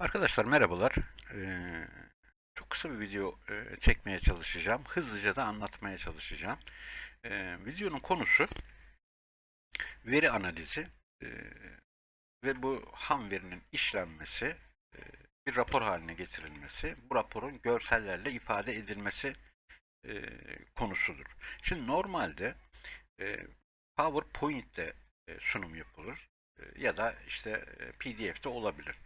Arkadaşlar merhabalar. Ee, çok kısa bir video e, çekmeye çalışacağım. Hızlıca da anlatmaya çalışacağım. Ee, videonun konusu veri analizi e, ve bu ham verinin işlenmesi, e, bir rapor haline getirilmesi, bu raporun görsellerle ifade edilmesi e, konusudur. Şimdi normalde e, PowerPoint'te e, sunum yapılır e, ya da işte e, PDF'de olabilir.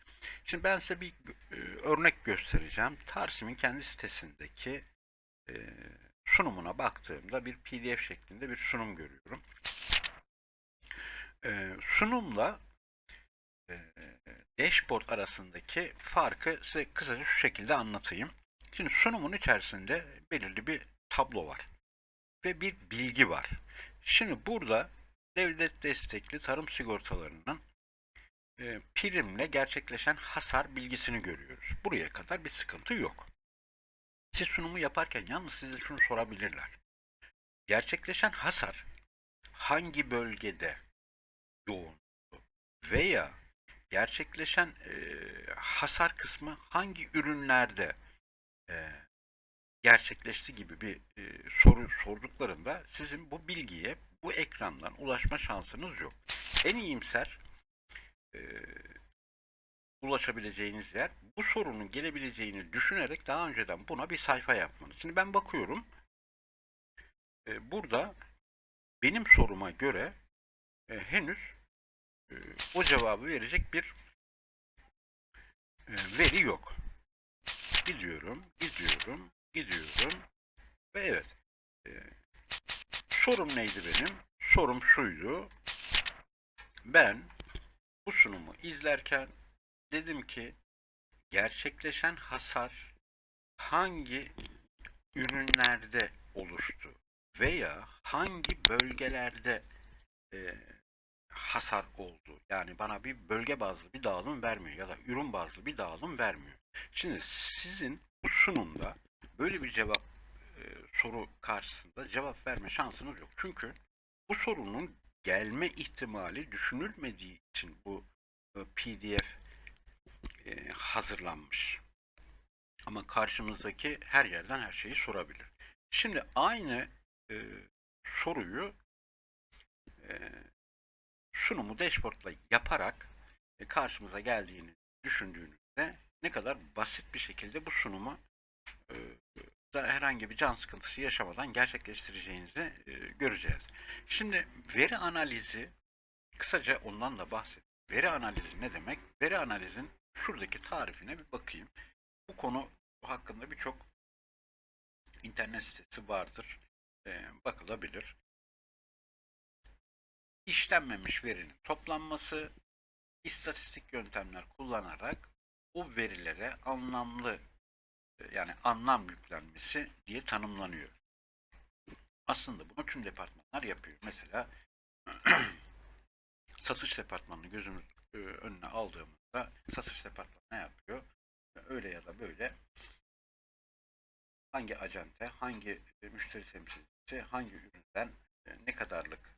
Şimdi ben size bir e, örnek göstereceğim. Tarsim'in kendi sitesindeki e, sunumuna baktığımda bir PDF şeklinde bir sunum görüyorum. E, sunumla e, dashboard arasındaki farkı size kısaca şu şekilde anlatayım. Şimdi sunumun içerisinde belirli bir tablo var ve bir bilgi var. Şimdi burada devlet destekli tarım sigortalarının e, primle gerçekleşen hasar bilgisini görüyoruz. Buraya kadar bir sıkıntı yok. Siz sunumu yaparken yalnız size şunu sorabilirler. Gerçekleşen hasar hangi bölgede yoğun veya gerçekleşen e, hasar kısmı hangi ürünlerde e, gerçekleşti gibi bir e, soru sorduklarında sizin bu bilgiye bu ekrandan ulaşma şansınız yok. En iyimser ulaşabileceğiniz yer bu sorunun gelebileceğini düşünerek daha önceden buna bir sayfa yapmanız. Şimdi ben bakıyorum e, burada benim soruma göre e, henüz e, o cevabı verecek bir e, veri yok. Gidiyorum, gidiyorum, gidiyorum ve evet e, sorum neydi benim? Sorum şuydu. Ben bu sunumu izlerken dedim ki gerçekleşen hasar hangi ürünlerde oluştu veya hangi bölgelerde e, hasar oldu. Yani bana bir bölge bazlı bir dağılım vermiyor ya da ürün bazlı bir dağılım vermiyor. Şimdi sizin bu sunumda böyle bir cevap e, soru karşısında cevap verme şansınız yok. Çünkü bu sorunun gelme ihtimali düşünülmediği için bu e, PDF e, hazırlanmış. Ama karşımızdaki her yerden her şeyi sorabilir. Şimdi aynı e, soruyu e, sunumu dashboardla yaparak e, karşımıza geldiğini düşündüğünüzde ne kadar basit bir şekilde bu sunumu e, da herhangi bir can sıkıntısı yaşamadan gerçekleştireceğinizi e, göreceğiz. Şimdi veri analizi kısaca ondan da bahsedeyim. Veri analizi ne demek? Veri analizin şuradaki tarifine bir bakayım. Bu konu hakkında birçok internet sitesi vardır. E, bakılabilir. İşlenmemiş verinin toplanması, istatistik yöntemler kullanarak o verilere anlamlı yani anlam yüklenmesi diye tanımlanıyor. Aslında bunu tüm departmanlar yapıyor. Mesela satış departmanını gözümüz e, önüne aldığımızda satış departmanı ne yapıyor? Öyle ya da böyle hangi acente, hangi e, müşteri temsilcisi, hangi üründen e, ne kadarlık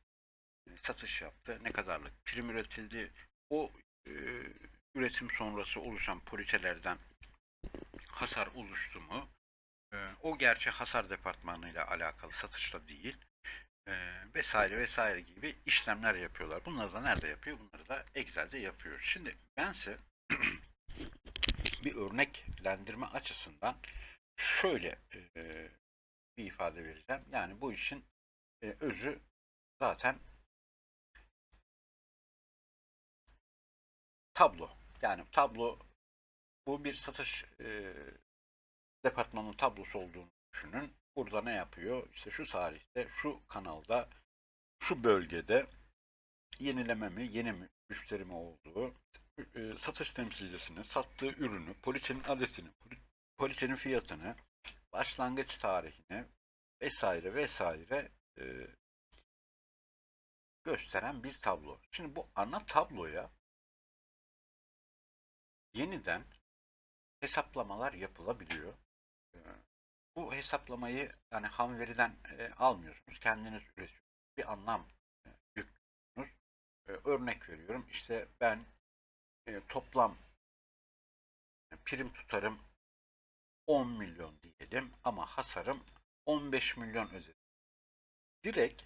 satış yaptı, ne kadarlık prim üretildi, o üretim sonrası oluşan poliçelerden hasar oluştu mu? o gerçi hasar departmanıyla alakalı satışla değil e, vesaire vesaire gibi işlemler yapıyorlar. Bunları da nerede yapıyor? Bunları da Excel'de yapıyor. Şimdi bense bir örneklendirme açısından şöyle e, bir ifade vereceğim. Yani bu işin e, özü zaten tablo. Yani tablo bu bir satış e, departmanın tablosu olduğunu düşünün. Burada ne yapıyor? İşte şu tarihte, şu kanalda, şu bölgede yenileme mi, yeni mi, müşteri mi olduğu, e, satış temsilcisini, sattığı ürünü, poliçenin adresini, poliçenin fiyatını, başlangıç tarihini vesaire vesaire e, gösteren bir tablo. Şimdi bu ana tabloya yeniden hesaplamalar yapılabiliyor. E, bu hesaplamayı yani ham veriden e, almıyorsunuz. Kendiniz üretiyorsunuz. Bir anlam e, yüklüyorsunuz. E, örnek veriyorum. İşte ben e, toplam prim tutarım 10 milyon diyelim ama hasarım 15 milyon ödedim. Direkt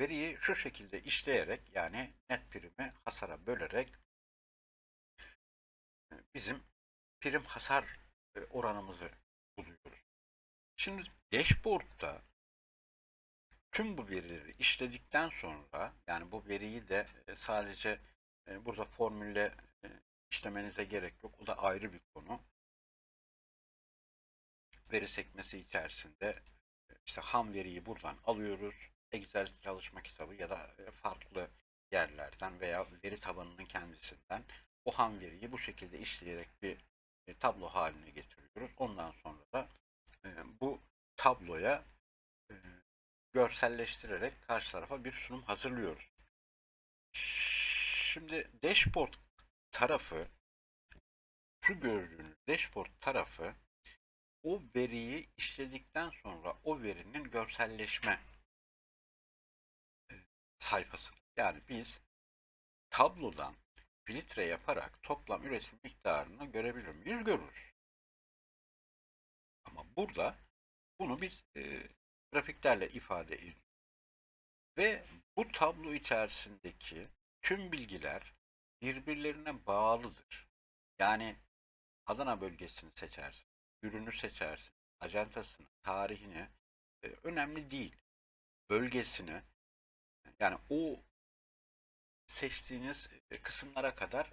veriyi şu şekilde işleyerek yani net primi hasara bölerek bizim prim hasar e, oranımızı buluyoruz. Şimdi dashboard'da tüm bu verileri işledikten sonra yani bu veriyi de e, sadece e, burada formülle işlemenize gerek yok. O da ayrı bir konu. Veri sekmesi içerisinde işte ham veriyi buradan alıyoruz. Excel çalışma kitabı ya da farklı yerlerden veya veri tabanının kendisinden o ham veriyi bu şekilde işleyerek bir e, tablo haline getiriyoruz. Ondan sonra da e, bu tabloya e, görselleştirerek karşı tarafa bir sunum hazırlıyoruz. Şimdi dashboard tarafı şu gördüğünüz dashboard tarafı o veriyi işledikten sonra o verinin görselleşme e, sayfası. Yani biz tablodan filtre yaparak toplam üretim miktarını görebilir miyiz? Görürüz. Ama burada bunu biz e, grafiklerle ifade ediyoruz. Ve bu tablo içerisindeki tüm bilgiler birbirlerine bağlıdır. Yani Adana bölgesini seçersin, ürünü seçersin, ajantasını, tarihini e, önemli değil. Bölgesini yani o seçtiğiniz e, kısımlara kadar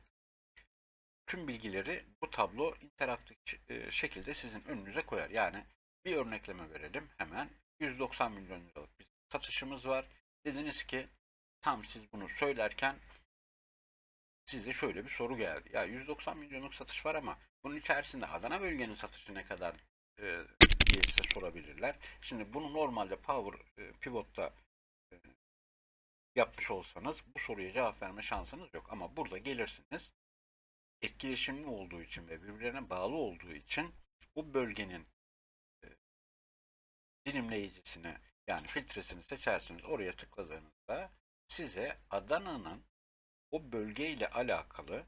tüm bilgileri bu tablo interaktif e, şekilde sizin önünüze koyar. Yani bir örnekleme verelim hemen. 190 milyon liralık bir satışımız var. Dediniz ki tam siz bunu söylerken size şöyle bir soru geldi. Ya 190 milyonluk satış var ama bunun içerisinde Adana bölgenin satışı ne kadar e, diye size sorabilirler. Şimdi bunu normalde Power e, Pivot'ta e, yapmış olsanız bu soruya cevap verme şansınız yok. Ama burada gelirsiniz etkileşimli olduğu için ve birbirlerine bağlı olduğu için bu bölgenin e, dilimleyicisini yani filtresini seçersiniz. Oraya tıkladığınızda size Adana'nın o bölgeyle alakalı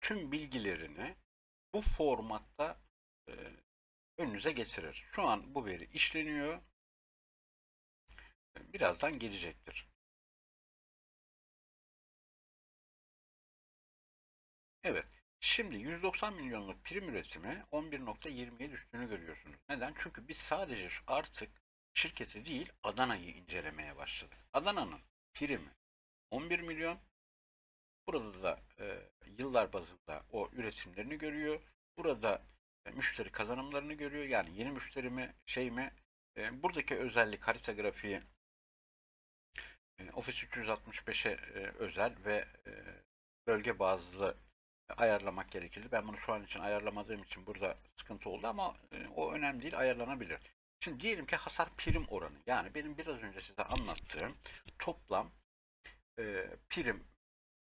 tüm bilgilerini bu formatta e, önünüze getirir. Şu an bu veri işleniyor. Birazdan gelecektir. Evet. Şimdi 190 milyonluk prim üretimi 11.20'ye düştüğünü görüyorsunuz. Neden? Çünkü biz sadece artık şirketi değil Adana'yı incelemeye başladık. Adana'nın primi 11 milyon. Burada da e, yıllar bazında o üretimlerini görüyor. Burada e, müşteri kazanımlarını görüyor. Yani yeni müşteri mi şey mi? E, buradaki özellik harita grafiği e, Office 365'e e, özel ve e, bölge bazlı ayarlamak gerekirdi. Ben bunu şu an için ayarlamadığım için burada sıkıntı oldu ama e, o önemli değil ayarlanabilir. Şimdi diyelim ki hasar prim oranı. Yani benim biraz önce size anlattığım toplam e, prim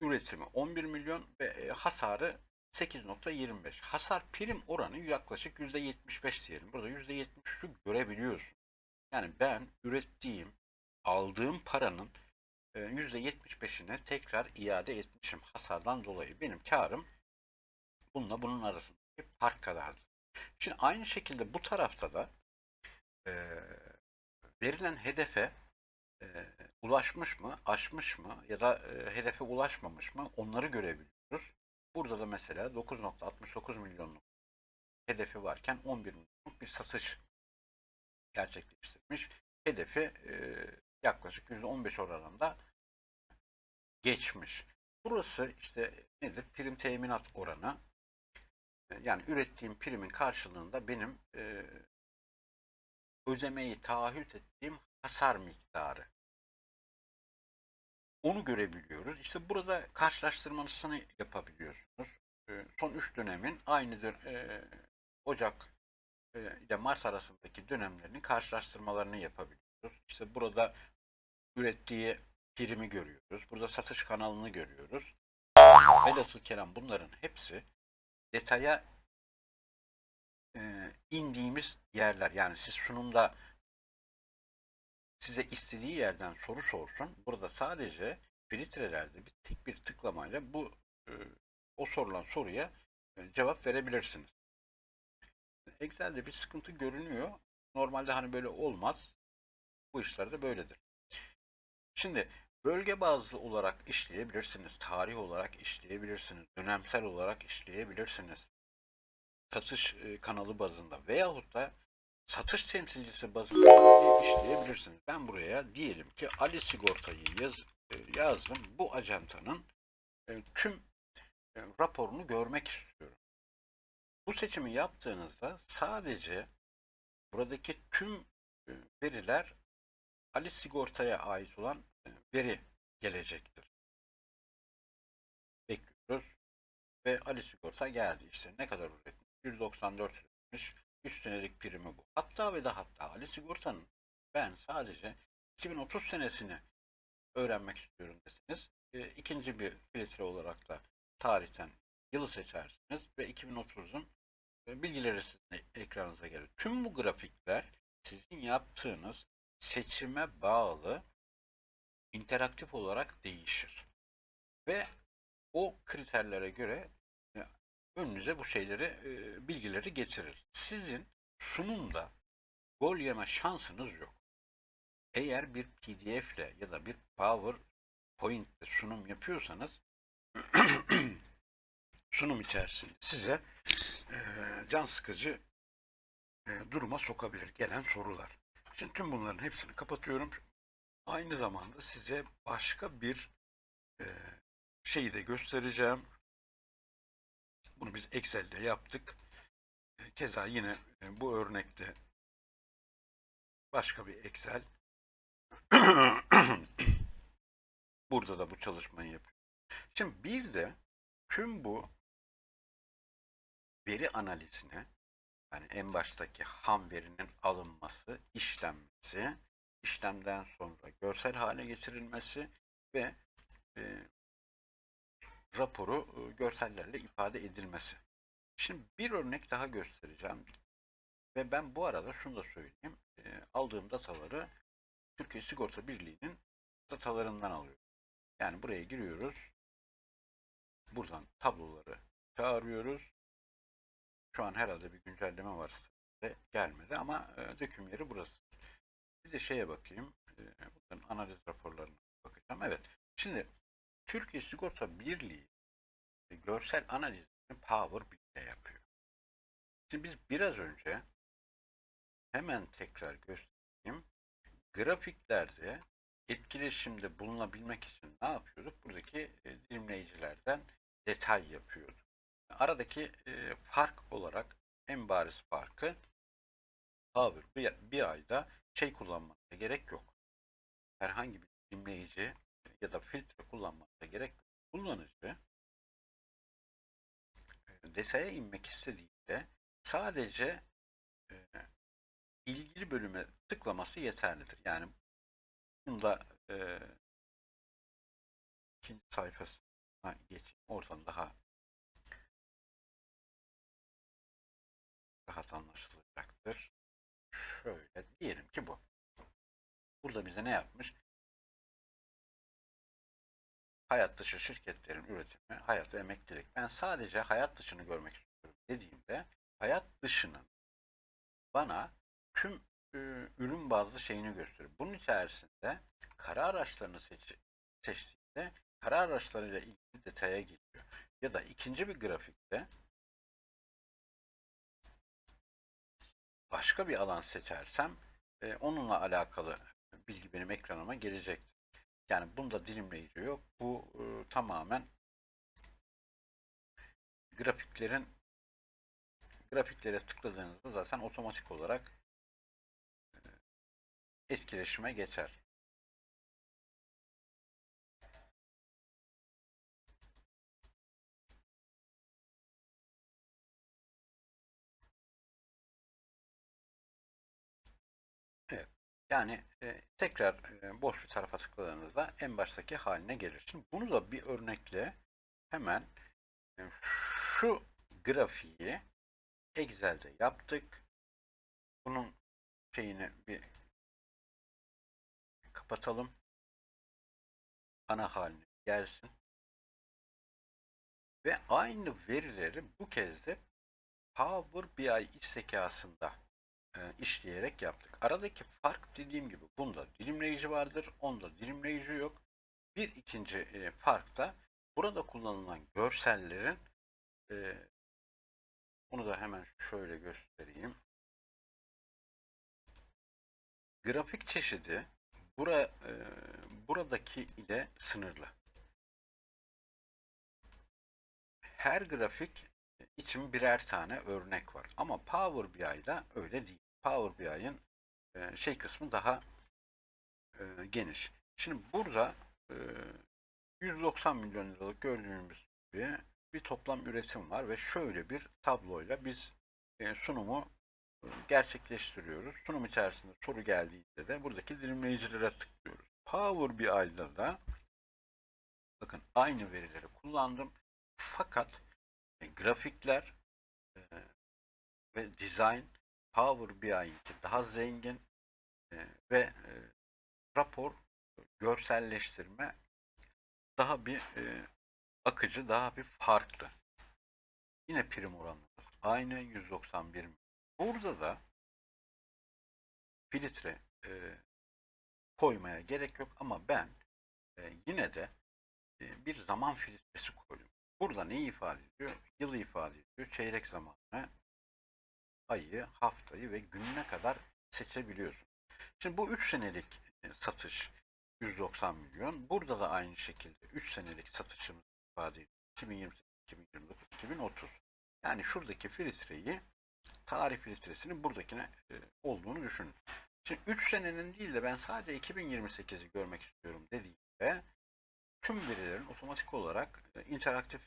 üretimi 11 milyon ve e, hasarı 8.25. Hasar prim oranı yaklaşık %75 diyelim. Burada %73'ü görebiliyorsun. Yani ben ürettiğim, aldığım paranın e, %75'ine tekrar iade etmişim hasardan dolayı. Benim karım bununla bunun arasındaki fark kadardır. Şimdi aynı şekilde bu tarafta da e, verilen hedefe e, ulaşmış mı, aşmış mı ya da e, hedefe ulaşmamış mı onları görebiliyoruz. Burada da mesela 9.69 milyonluk hedefi varken 11 milyonluk bir satış gerçekleştirmiş. Hedefi e, yaklaşık %15 oranında geçmiş. Burası işte nedir? Prim teminat oranı. E, Yani ürettiğim primin karşılığında benim e, ödemeyi taahhüt ettiğim hasar miktarı. Onu görebiliyoruz. İşte burada karşılaştırmasını yapabiliyorsunuz. E, Son 3 dönemin aynı dön- e, Ocak e, ile Mart arasındaki dönemlerinin karşılaştırmalarını yapabiliyoruz. İşte burada ürettiği primi görüyoruz. Burada satış kanalını görüyoruz. Velhasıl kelam bunların hepsi detaya e, indiğimiz yerler. Yani siz sunumda size istediği yerden soru sorsun. Burada sadece filtrelerde bir tek bir tıklamayla bu e, o sorulan soruya e, cevap verebilirsiniz. Excel'de bir sıkıntı görünüyor. Normalde hani böyle olmaz. Bu işlerde böyledir. Şimdi bölge bazlı olarak işleyebilirsiniz. Tarih olarak işleyebilirsiniz. Dönemsel olarak işleyebilirsiniz. Satış e, kanalı bazında veyahut da satış temsilcisi bazında işleyebilirsiniz. Ben buraya diyelim ki Ali Sigorta'yı yaz, e, yazdım. Bu ajantanın e, tüm raporunu görmek istiyorum. Bu seçimi yaptığınızda sadece buradaki tüm veriler Ali Sigorta'ya ait olan e, veri gelecektir. Bekliyoruz ve Ali Sigorta geldi. İşte ne kadar üretmiş? 194 üretmiş. Üstelik primi bu. Hatta ve de hatta Ali Sigorta'nın ben sadece 2030 senesini öğrenmek istiyorum deseniz e, ikinci bir filtre olarak da tarihten yılı seçersiniz ve 2030'un e, bilgileri sizin ekranınıza gelir. Tüm bu grafikler sizin yaptığınız seçime bağlı interaktif olarak değişir. Ve o kriterlere göre e, önünüze bu şeyleri, e, bilgileri getirir. Sizin sunumda gol yeme şansınız yok. Eğer bir PDF ile ya da bir PowerPoint ile sunum yapıyorsanız sunum içerisinde size e, can sıkıcı duruma sokabilir gelen sorular. Şimdi tüm bunların hepsini kapatıyorum. Aynı zamanda size başka bir e, şeyi de göstereceğim. Bunu biz Excel'de yaptık. E, keza yine e, bu örnekte başka bir Excel. Burada da bu çalışmayı yapıyor. Şimdi bir de tüm bu veri analizine yani en baştaki ham verinin alınması, işlenmesi, işlemden sonra görsel hale getirilmesi ve e, raporu e, görsellerle ifade edilmesi. Şimdi bir örnek daha göstereceğim. Ve ben bu arada şunu da söyleyeyim. E, aldığım dataları Türkiye Sigorta Birliği'nin datalarından alıyorum. Yani buraya giriyoruz. Buradan tabloları çağırıyoruz. Şu an herhalde bir güncelleme var de gelmedi ama e, döküm yeri burası. Bir de şeye bakayım. E, bunların analiz raporlarına bakacağım. Evet. Şimdi Türkiye Sigorta Birliği görsel analizini Power BI'de yapıyor. Şimdi biz biraz önce hemen tekrar göstereyim. Grafiklerde etkileşimde bulunabilmek için ne yapıyorduk? Buradaki e, detay yapıyorduk. Aradaki e, fark olarak en bariz farkı Power bir, bir ayda şey kullanmaya gerek yok. Herhangi bir dilimleyici ya da filtre kullanmaya gerek yok. Kullanıcı e, detaya inmek istediğinde sadece e, ilgili bölüme tıklaması yeterlidir. Yani bunda e, ikinci sayfasına geçeyim. Oradan daha rahat anlaşılacaktır. Şöyle diyelim ki bu. Burada bize ne yapmış? Hayat dışı şirketlerin üretimi, hayat ve emeklilik. Ben sadece hayat dışını görmek istiyorum dediğimde hayat dışının bana tüm e, ürün bazlı şeyini gösteriyor. Bunun içerisinde kara araçlarını seç, seçtiğinde kara araçlarıyla ilgili detaya giriyor. Ya da ikinci bir grafikte başka bir alan seçersem e, onunla alakalı bilgi benim ekranıma gelecek. Yani bunda dilimleyici yok. Bu e, tamamen grafiklerin grafiklere tıkladığınızda zaten otomatik olarak e, etkileşime geçer. Yani e, tekrar e, boş bir tarafa tıkladığınızda en baştaki haline gelir. Şimdi bunu da bir örnekle hemen e, şu grafiği Excel'de yaptık. Bunun şeyini bir kapatalım. Ana haline gelsin. Ve aynı verileri bu kez de Power BI iç zekasında işleyerek yaptık. Aradaki fark dediğim gibi bunda dilimleyici vardır, onda dilimleyici yok. Bir ikinci e, fark da burada kullanılan görsellerin e, bunu da hemen şöyle göstereyim. Grafik çeşidi bura, e, buradaki ile sınırlı. Her grafik için birer tane örnek var. Ama Power BI'da öyle değil. Power BI'ın e, şey kısmı daha e, geniş. Şimdi burada e, 190 milyon liralık gördüğümüz gibi bir toplam üretim var ve şöyle bir tabloyla biz e, sunumu e, gerçekleştiriyoruz. Sunum içerisinde soru geldiğinde de buradaki dilimleyicilere tıklıyoruz. Power BI'da da bakın aynı verileri kullandım. Fakat e, grafikler e, ve design Power BI'ninki daha zengin e, ve e, rapor görselleştirme daha bir e, akıcı, daha bir farklı. Yine prim oranımız aynı 191. Burada da filtre e, koymaya gerek yok ama ben e, yine de e, bir zaman filtresi koydum. Burada neyi ifade ediyor? Yılı ifade ediyor. Çeyrek zamanı, ayı, haftayı ve gününe kadar seçebiliyorsun. Şimdi bu 3 senelik e, satış 190 milyon. Burada da aynı şekilde 3 senelik satışımız ifade ediyor. 2028, 2029, 2030. Yani şuradaki filtreyi tarih filtresinin buradakine e, olduğunu düşünün. Şimdi 3 senenin değil de ben sadece 2028'i görmek istiyorum dediğimde tüm verilerin otomatik olarak e, interaktif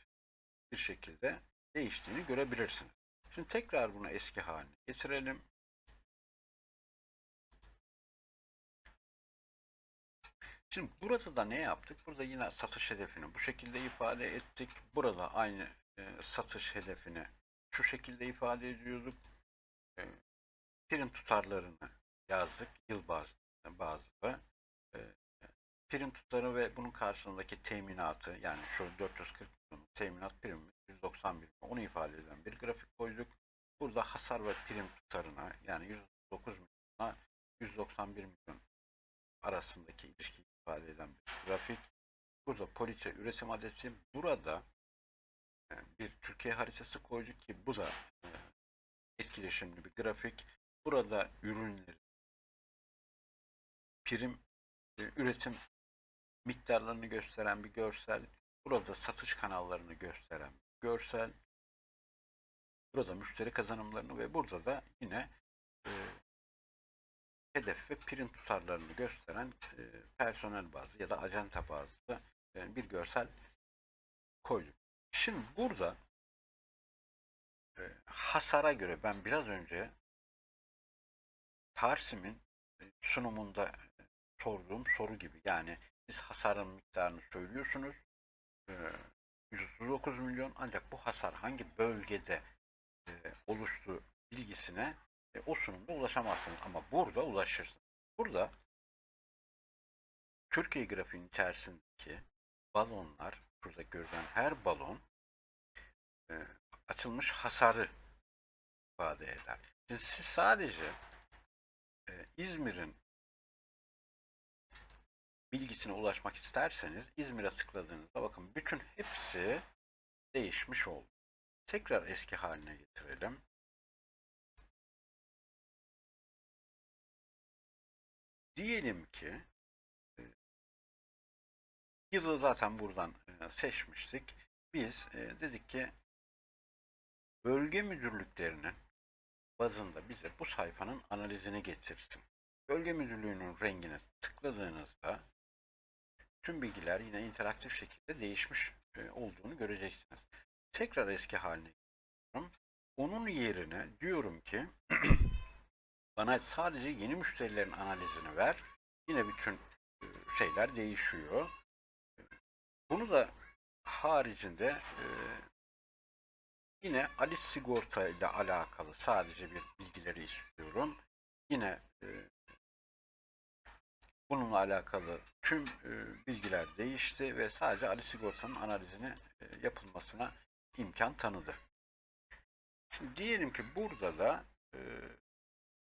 bir şekilde değiştiğini görebilirsiniz. Şimdi tekrar bunu eski haline getirelim. Şimdi burada da ne yaptık? Burada yine satış hedefini bu şekilde ifade ettik. Burada aynı e, satış hedefini şu şekilde ifade ediyorduk. E, prim tutarlarını yazdık. Yıl bazlı. bazlı. E, prim tutarı ve bunun karşılığındaki teminatı yani şu 440 milyon teminat primi 191 milyon onu ifade eden bir grafik koyduk. Burada hasar ve prim tutarına yani 109 milyona 191 milyon arasındaki ilişkiyi ifade eden bir grafik. Burada poliçe üretim adeti. Burada e, bir Türkiye haritası koyduk ki bu da e, etkileşimli bir grafik. Burada ürünleri prim e, üretim miktarlarını gösteren bir görsel. Burada satış kanallarını gösteren görsel. Burada müşteri kazanımlarını ve burada da yine e, hedef ve prim tutarlarını gösteren e, personel bazlı ya da acenta bazlı e, bir görsel koyduk. Şimdi burada e, hasara göre ben biraz önce Tarsim'in e, sunumunda e, sorduğum soru gibi yani siz hasarın miktarını söylüyorsunuz e, 139 milyon ancak bu hasar hangi bölgede e, oluştu bilgisine e, o sunumda ulaşamazsınız ama burada ulaşırsınız. Burada Türkiye grafiğinin içerisindeki balonlar, burada görülen her balon e, açılmış hasarı ifade eder. Şimdi siz sadece İzmir'in bilgisine ulaşmak isterseniz İzmir'e tıkladığınızda bakın bütün hepsi değişmiş oldu. Tekrar eski haline getirelim. Diyelim ki e, yılı zaten buradan e, seçmiştik. Biz e, dedik ki bölge müdürlüklerinin bazında bize bu sayfanın analizini getirsin. Bölge müdürlüğünün rengine tıkladığınızda tüm bilgiler yine interaktif şekilde değişmiş olduğunu göreceksiniz. Tekrar eski haline getiriyorum. Onun yerine diyorum ki bana sadece yeni müşterilerin analizini ver. Yine bütün e, şeyler değişiyor. Bunu da haricinde e, yine Ali Sigorta ile alakalı sadece bir bilgileri istiyorum. Yine e, bununla alakalı tüm e, bilgiler değişti ve sadece Ali Sigorta'nın analizini e, yapılmasına imkan tanıdı. Şimdi diyelim ki burada da e,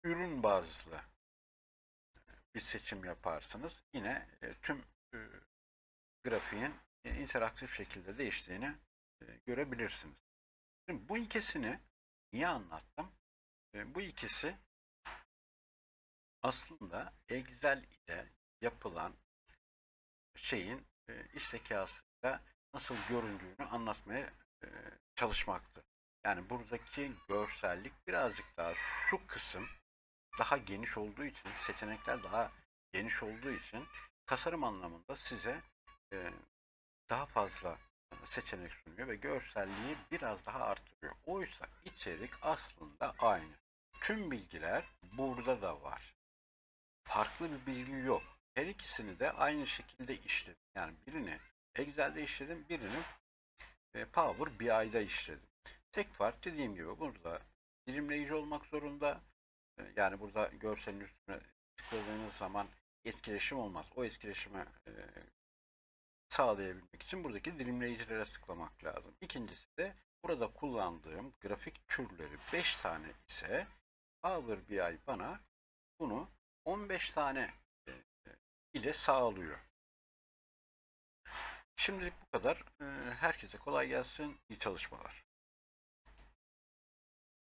ürün bazlı bir seçim yaparsınız. Yine tüm grafiğin interaktif şekilde değiştiğini görebilirsiniz. Şimdi bu ikisini niye anlattım? Bu ikisi aslında Excel ile yapılan şeyin e, iş zekasıyla nasıl göründüğünü anlatmaya e, çalışmaktı. Yani buradaki görsellik birazcık daha şu kısım daha geniş olduğu için, seçenekler daha geniş olduğu için tasarım anlamında size e, daha fazla seçenek sunuyor ve görselliği biraz daha arttırıyor. Oysa içerik aslında aynı. Tüm bilgiler burada da var. Farklı bir bilgi yok. Her ikisini de aynı şekilde işledim. Yani birini Excel'de işledim, birini e, Power BI'da işledim. Tek fark dediğim gibi burada dilimleyici olmak zorunda. E, Yani burada görselin üstüne tıkladığınız zaman etkileşim olmaz. O etkileşimi e, sağlayabilmek için buradaki dilimleyicilere tıklamak lazım. İkincisi de burada kullandığım grafik türleri 5 tane ise Power BI bana bunu 15 tane ile sağlıyor. Şimdilik bu kadar. E, Herkese kolay gelsin. İyi çalışmalar.